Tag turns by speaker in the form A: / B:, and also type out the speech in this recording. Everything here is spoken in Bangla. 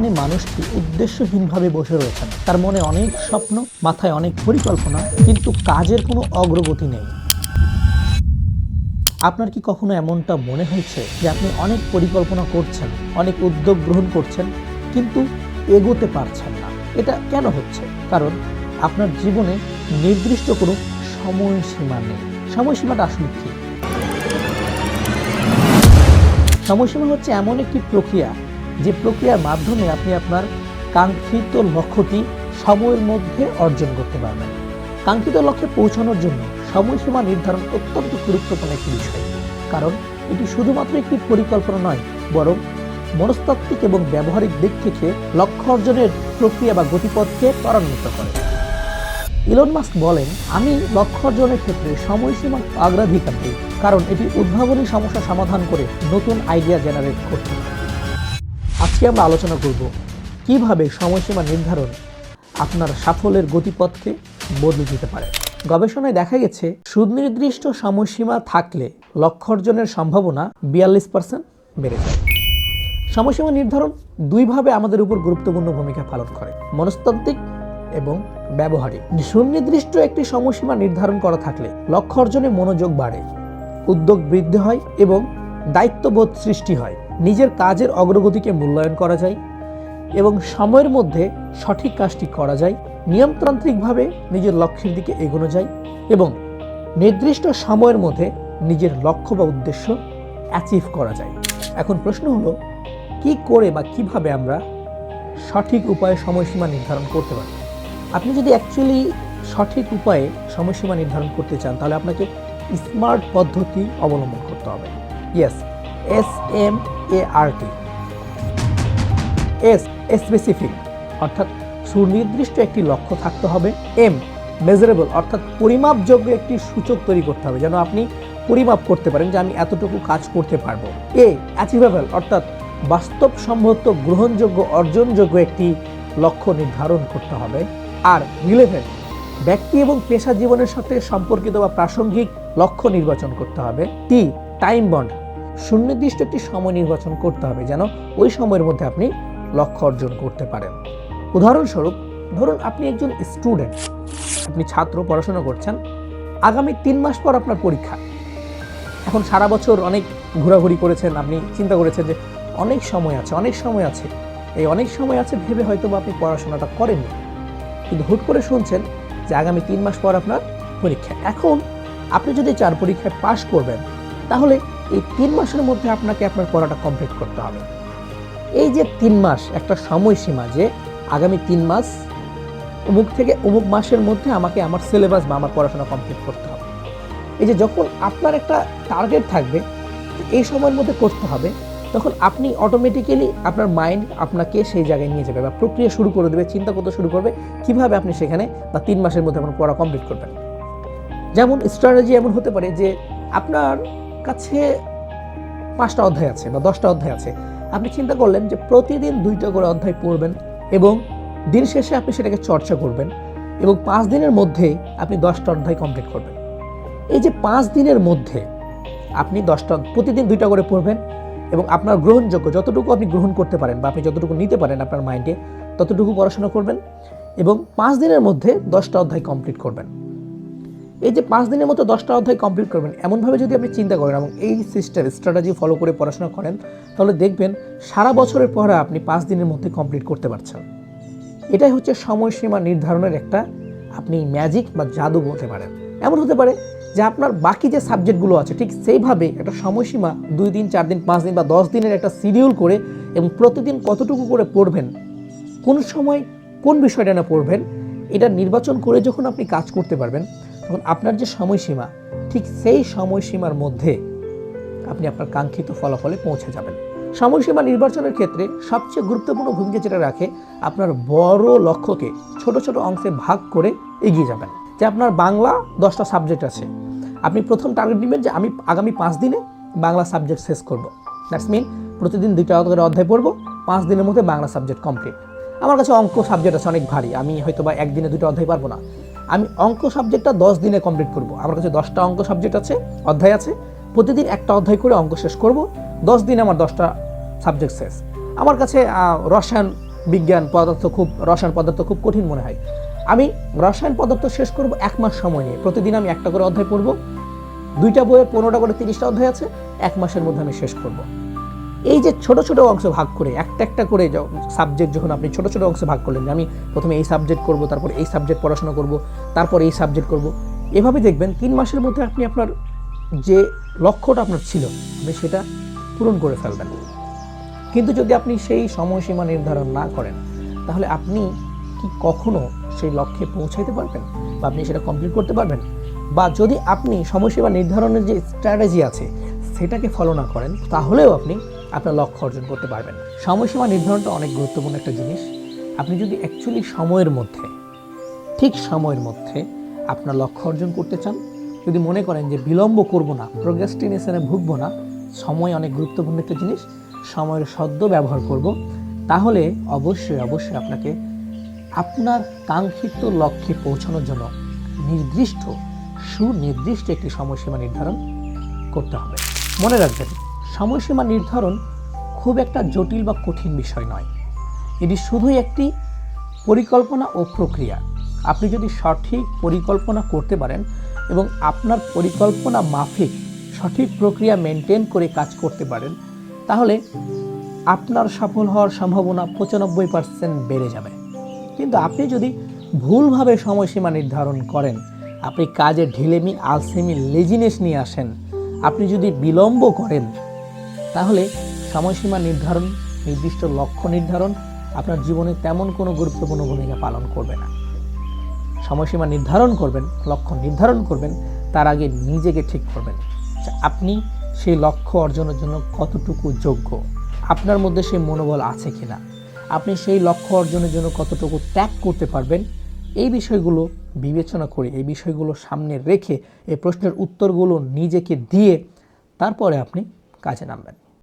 A: যেখানে মানুষটি উদ্দেশ্যহীনভাবে বসে রয়েছেন? তার মনে অনেক স্বপ্ন, মাথায় অনেক পরিকল্পনা, কিন্তু কাজের কোনো অগ্রগতি নেই। আপনার কি কখনো এমনটা মনে হয়েছে যে আপনি অনেক পরিকল্পনা করছেন, অনেক উদ্যোগ গ্রহণ করছেন, কিন্তু এগোতে পারছেন না? এটা কেন হচ্ছে? কারণ আপনার জীবনে নির্দিষ্ট কোনো সময়সীমা নেই। সময়সীমাটা আসলে কী? সময়সীমা হচ্ছে এমন একটি প্রক্রিয়া যে প্রক্রিয়ার মাধ্যমে আপনি আপনার কাঙ্ক্ষিত লক্ষ্যটি সময়ের মধ্যে অর্জন করতে পারবেন। কাঙ্ক্ষিত লক্ষ্যে পৌঁছানোর জন্য সময়সীমা নির্ধারণ অত্যন্ত গুরুত্বপূর্ণ একটি বিষয়। কারণ এটি শুধুমাত্র একটি পরিকল্পনা নয়, বরং মনস্তাত্ত্বিক এবং ব্যবহারিক দিক থেকে লক্ষ্য অর্জনের প্রক্রিয়া বা গতিপথকে ত্বরান্বিত করে। ইলন মাস্ক বলেন, আমি লক্ষ্য অর্জনের ক্ষেত্রে সময়সীমা অগ্রাধিকার দিই, কারণ এটি উদ্ভাবনী সমস্যা সমাধান করে নতুন আইডিয়া জেনারেট করতে পারে। আজকে আমরা আলোচনা করব কীভাবে সময়সীমা নির্ধারণ আপনার সাফল্যের গতিপথকে বদলে দিতে পারে। গবেষণায় দেখা গেছে সুনির্দিষ্ট সময়সীমা থাকলে লক্ষ্য অর্জনের সম্ভাবনা বিয়াল্লিশ পার্সেন্ট বেড়ে যায়। সময়সীমা নির্ধারণ দুইভাবে আমাদের উপর গুরুত্বপূর্ণ ভূমিকা পালন করে, মনস্তাত্ত্বিক এবং ব্যবহারিক। সুনির্দিষ্ট একটি সময়সীমা নির্ধারণ করা থাকলে লক্ষ্য অর্জনে মনোযোগ বাড়ে, উদ্যোগ বৃদ্ধি হয় এবং দায়িত্ববোধ সৃষ্টি হয়। নিজের কাজের অগ্রগতিকে মূল্যায়ন করা যায় এবং সময়ের মধ্যে সঠিক কাজটি করা যায়, নিয়মতান্ত্রিকভাবে নিজের লক্ষ্যের দিকে এগোনো যায় এবং নির্দিষ্ট সময়ের মধ্যে নিজের লক্ষ্য বা উদ্দেশ্য অ্যাচিভ করা যায়। এখন প্রশ্ন হলো, কি করে বা কীভাবে আমরা সঠিক উপায়ে সময়সীমা নির্ধারণ করতে পারি? আপনি যদি অ্যাকচুয়ালি সঠিক উপায়ে সময়সীমা নির্ধারণ করতে চান, তাহলে আপনাকে স্মার্ট পদ্ধতি অবলম্বন করতে হবে। Yes S M A R T S specific অর্থাৎ সুনির্দিষ্ট একটি লক্ষ্য থাকতে হবে। এম মেজারেবল অর্থাৎ পরিমাপযোগ্য একটি সূচক তৈরি করতে হবে, যেন আপনি পরিমাপ করতে পারেন যে আমি এতটুকু কাজ করতে পারব। এ অ্যাচিভেবল অর্থাৎ বাস্তবসম্মত, গ্রহণযোগ্য, অর্জনযোগ্য একটি লক্ষ্য নির্ধারণ করতে হবে। আর রিলেভেন্ট ব্যক্তি এবং পেশা জীবনের সাথে সম্পর্কিত বা প্রাসঙ্গিক লক্ষ্য নির্বাচন করতে হবে। টি টাইম বন্ড সুনির্দিষ্ট একটি সময় নির্বাচন করতে হবে যেন ওই সময়ের মধ্যে আপনি লক্ষ্য অর্জন করতে পারেন। উদাহরণস্বরূপ, ধরুন আপনি একজন স্টুডেন্ট, আপনি ছাত্র পড়াশোনা করছেন, আগামী তিন মাস পর আপনার পরীক্ষা। এখন সারা বছর অনেক ঘোরাঘুরি করেছেন, আপনি চিন্তা করেছেন যে অনেক সময় আছে, অনেক সময় আছে। এই অনেক সময় আছে ভেবে হয়তো বা আপনি পড়াশোনাটা করেননি। কিন্তু হুট করে শুনছেন যে আগামী তিন মাস পর আপনার পরীক্ষা। এখন আপনি যদি চার পরীক্ষায় পাশ করবেন, তাহলে এই তিন মাসের মধ্যে আপনাকে আপনার পড়াটা কমপ্লিট করতে হবে। এই যে তিন মাস, একটা সময়সীমা যে আগামী তিন মাস, অমুক থেকে অমুক মাসের মধ্যে আমাকে আমার সিলেবাস বা আমার পড়াশোনা কমপ্লিট করতে হবে। এই যে যখন আপনার একটা টার্গেট থাকবে এই সময়ের মধ্যে করতে হবে, তখন আপনি অটোমেটিক্যালি আপনার মাইন্ড আপনাকে সেই জায়গায় নিয়ে যাবে বা প্রক্রিয়া শুরু করে দেবে, চিন্তা করতে শুরু করবে কীভাবে আপনি সেখানে বা তিন মাসের মধ্যে আপনার পড়া কমপ্লিট করবেন। যেমন স্ট্র্যাটেজি এমন হতে পারে যে আপনার কাছে পাঁচটা অধ্যায় আছে বা দশটা অধ্যায় আছে। আপনি চিন্তা করলেন যে প্রতিদিন দুইটা করে অধ্যায় পড়বেন এবং দিন শেষে আপনি সেটাকে চর্চা করবেন এবং পাঁচ দিনের মধ্যে আপনি দশটা অধ্যায় কমপ্লিট করবেন। এই যে পাঁচ দিনের মধ্যে আপনি দশটা, প্রতিদিন দুইটা করে পড়বেন এবং আপনার গ্রহণযোগ্য যতটুকু আপনি গ্রহণ করতে পারেন বা আপনি যতটুকু নিতে পারেন আপনার মাইন্ডে, ততটুকু পড়াশোনা করবেন এবং পাঁচ দিনের মধ্যে দশটা অধ্যায় কমপ্লিট করবেন। এই যে পাঁচ দিনের মতো দশটা অধ্যায় কমপ্লিট করবেন, এমনভাবে যদি আপনি চিন্তা করেন এবং এই সিস্টেম স্ট্র্যাটাজি ফলো করে পড়াশোনা করেন, তাহলে দেখবেন সারা বছরের পড়া আপনি পাঁচ দিনের মধ্যে কমপ্লিট করতে পারছেন। এটাই হচ্ছে সময়সীমা নির্ধারণের একটা আপনি ম্যাজিক বা জাদু বলতে পারেন। এমন হতে পারে যে আপনার বাকি যে সাবজেক্টগুলো আছে, ঠিক সেইভাবে একটা সময়সীমা দুই দিন, চার দিন, পাঁচ দিন বা দশ দিনের একটা শিডিউল করে এবং প্রতিদিন কতটুকু করে পড়বেন, কোন সময় কোন বিষয়টা না পড়বেন, এটা নির্বাচন করে যখন আপনি কাজ করতে পারবেন তখন আপনার যে সময়সীমা, ঠিক সেই সময়সীমার মধ্যে আপনি আপনার কাঙ্ক্ষিত ফলাফলে পৌঁছে যাবেন। সময়সীমা নির্বাচনের ক্ষেত্রে সবচেয়ে গুরুত্বপূর্ণ ভূমিকা যেটা রাখে, আপনার বড় লক্ষ্যকে ছোট ছোট অংশে ভাগ করে এগিয়ে যাবেন। যে আপনার বাংলা দশটা সাবজেক্ট আছে, আপনি প্রথম টার্গেট নেবেন যে আমি আগামী পাঁচ দিনে বাংলা সাবজেক্ট শেষ করব। দ্যাটস মিন প্রতিদিন দুইটা করে অধ্যায় পড়ব, পাঁচ দিনের মধ্যে বাংলা সাবজেক্ট কমপ্লিট আমার কাছে অঙ্ক সাবজেক্ট আছে অনেক ভারী, আমি হয়তো বা একদিনে দুটো অধ্যায় পারব না। আমি অঙ্ক সাবজেক্টটা দশ দিনে কমপ্লিট করব। আমার কাছে দশটা অঙ্ক সাবজেক্ট আছে, অধ্যায় আছে। প্রতিদিন একটা অধ্যায় করে অঙ্ক শেষ করব। দশ দিনে আমার দশটা সাবজেক্ট শেষ। আমার কাছে রসায়ন বিজ্ঞান পদার্থ খুব, রসায়ন পদার্থ খুব কঠিন মনে হয়। আমি রসায়ন পদার্থ শেষ করব এক মাস সময় নিয়ে। প্রতিদিন আমি একটা করে অধ্যায় পড়ব। দুইটা বইয়ের পনেরোটা করে তিরিশটা অধ্যায় আছে। এক মাসের মধ্যে আমি শেষ করব। এই যে ছোট ছোট অংশ ভাগ করে, একটা একটা করে সাবজেক্ট যখন আপনি ছোট ছোট অংশে ভাগ করলেন যে আমি প্রথমে এই সাবজেক্ট করব, তারপর এই সাবজেক্ট পড়াশোনা করব, তারপর এই সাবজেক্ট করব, এভাবে দেখবেন তিন মাসের মধ্যে আপনি আপনার যে লক্ষ্যটা আপনার ছিল, আপনি সেটা পূরণ করে ফেলবেন। কিন্তু যদি আপনি সেই সময়সীমা নির্ধারণ না করেন, তাহলে আপনি কি কখনো সেই লক্ষ্যে পৌঁছাইতে পারবেন? বা আপনি সেটা কমপ্লিট করতে পারবেন? বা যদি আপনি সময়সীমা নির্ধারণের যে স্ট্র্যাটেজি আছে, সেটাকে ফলো না করেন, তাহলেও আপনি আপনার লক্ষ্য অর্জন করতে পারবেন। সময়সীমা নির্ধারণটা অনেক গুরুত্বপূর্ণ একটা জিনিস। আপনি যদি অ্যাকচুয়ালি সময়ের মধ্যে, ঠিক সময়ের মধ্যে আপনার লক্ষ্য অর্জন করতে চান, যদি মনে করেন যে বিলম্ব করব না প্রোগ্রেস্টিনেশনে ভুগবো না, সময় অনেক গুরুত্বপূর্ণ একটা জিনিস, সময়ের সদ্য ব্যবহার করব, তাহলে অবশ্যই অবশ্যই আপনাকে আপনার কাঙ্ক্ষিত লক্ষ্যে পৌঁছানোর জন্য নির্দিষ্ট, সুনির্দিষ্ট একটি সময়সীমা নির্ধারণ করতে হবে। মনে রাখবেন সময়সীমা নির্ধারণ খুব একটা জটিল বা কঠিন বিষয় নয়। এটি শুধুই একটি পরিকল্পনা ও প্রক্রিয়া। আপনি যদি সঠিক পরিকল্পনা করতে পারেন এবং আপনার পরিকল্পনা মাফিক সঠিক প্রক্রিয়া মেনটেন করে কাজ করতে পারেন, তাহলে আপনার সফল হওয়ার সম্ভাবনা পঁচানব্বই পার্সেন্ট বেড়ে যাবে। কিন্তু আপনি যদি ভুলভাবে সময়সীমা নির্ধারণ করেন, আপনি কাজে ঢিলেমি, আলসেমি লেজিনেস নিয়ে আসেন, আপনি যদি বিলম্ব করেন তাহলে সময়সীমা নির্ধারণ, নির্দিষ্ট লক্ষ্য নির্ধারণ আপনার জীবনে তেমন কোনো গুরুত্বপূর্ণ ভূমিকা পালন করবে না। সময়সীমা নির্ধারণ করবেন, লক্ষ্য নির্ধারণ করবেন, তার আগে নিজেকে ঠিক করবেন আপনি সেই লক্ষ্য অর্জনের জন্য কতটুকু যোগ্য, আপনার মধ্যে সেই মনোবল আছে কি না আপনি সেই লক্ষ্য অর্জনের জন্য কতটুকু ত্যাগ করতে পারবেন, এই বিষয়গুলো বিবেচনা করে, এই বিষয়গুলো সামনে রেখে, এই প্রশ্নের উত্তরগুলো নিজেকে দিয়ে তারপরে আপনি কাজে নামবেন